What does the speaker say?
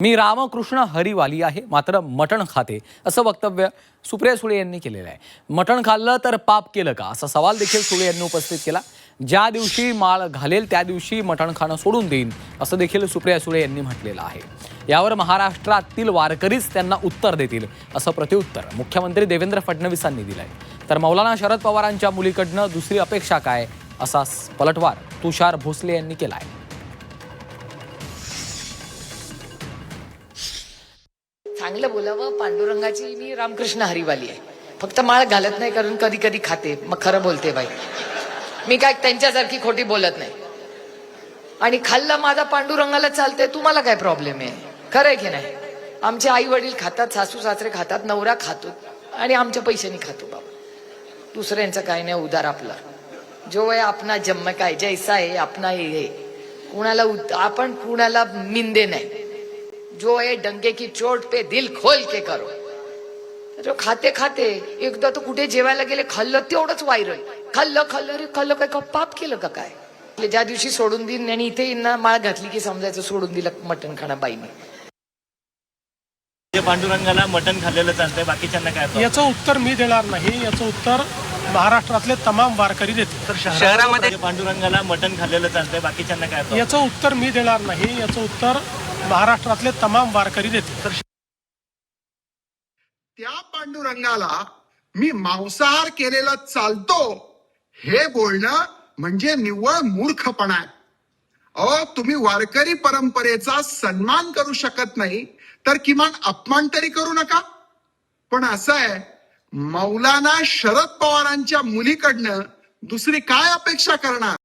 मी रामकृष्ण हरिवाली आहे मात्र मटण खाते असं वक्तव्य सुप्रिया सुळे यांनी केलेलं आहे. मटण खाल्लं तर पाप केलं का? असा सवाल देखील सुळे यांनी उपस्थित केला. ज्या दिवशी माळ घालेल त्या दिवशी मटण खाणं सोडून देईन असं देखील सुप्रिया सुळे यांनी म्हटलेलं आहे. यावर महाराष्ट्रातील वारकरीच त्यांना उत्तर देतील असं प्रत्युत्तर मुख्यमंत्री देवेंद्र फडणवीसांनी दिलंय. तर मौलाना शरद पवारांच्या मुलीकडनं दुसरी अपेक्षा काय? असा पलटवार तुषार भोसले यांनी केला आहे चांगलं बोलावं पांडुरंगाची मी रामकृष्ण हरिवाली आहे. फक्त माळ घालत नाही कारण कधी कधी खाते. मग खरं बोलते बाई. मी काय त्यांच्यासारखी खोटी बोलत नाही. आणि खाल्ला माझा पांडुरंगाला चालते तुम्हाला काय प्रॉब्लेम आहे? खरंय की नाही? आमचे आई वडील खातात सासू सासरे खातात नवरा खातो आणि आमच्या पैशांनी खातो बाबा. दुसऱ्यांचं काय नाही उदार आपला. जो आहे आपला जन्म काय जैसा आहे आपणा हे हे. कुणाला उ आपण कुणाला मिंदे नाही. जो है डंके की चोट पे दिल खोल के करो जो खाते खाते एकदा तर कुठे जेवायला गेले खाल्लं तेवढंच व्हायरल खाल्लं खाल्लं रे खाल्लं काय का पाप केलं का काय ज्या दिवशी सोडून देईन आणि इथे ना माळ घातली की समजायचं सोडून दिलं मटण खाणं बाईने जे पांडुरंगाला मटण खाल्लेलं चालतंय बाकीच्यांना काय? याचं उत्तर मी देणार नाही याचं उत्तर महाराष्ट्रातले तमाम वारकरी देतील तर शहरामध्ये पांडुरंगाला मटण खाल्लेलं चालतंय बाकीच्यांना काय? याचं उत्तर मी देणार नाही याचं उत्तर महाराष्ट्रातले तमाम वारकरी देते त्या पांडुरंगाला मी मांसाहार केलेला चालतो हे बोलणं म्हणजे निव्वळ मूर्खपणा आहे. अहो तुम्ही वारकरी परंपरेचा सन्मान करू शकत नाही तर किमान अपमान तरी करू नका. पण असं आहे मौलाना शरद पवारांच्या मुलीकडनं दुसरी काय अपेक्षा करणार?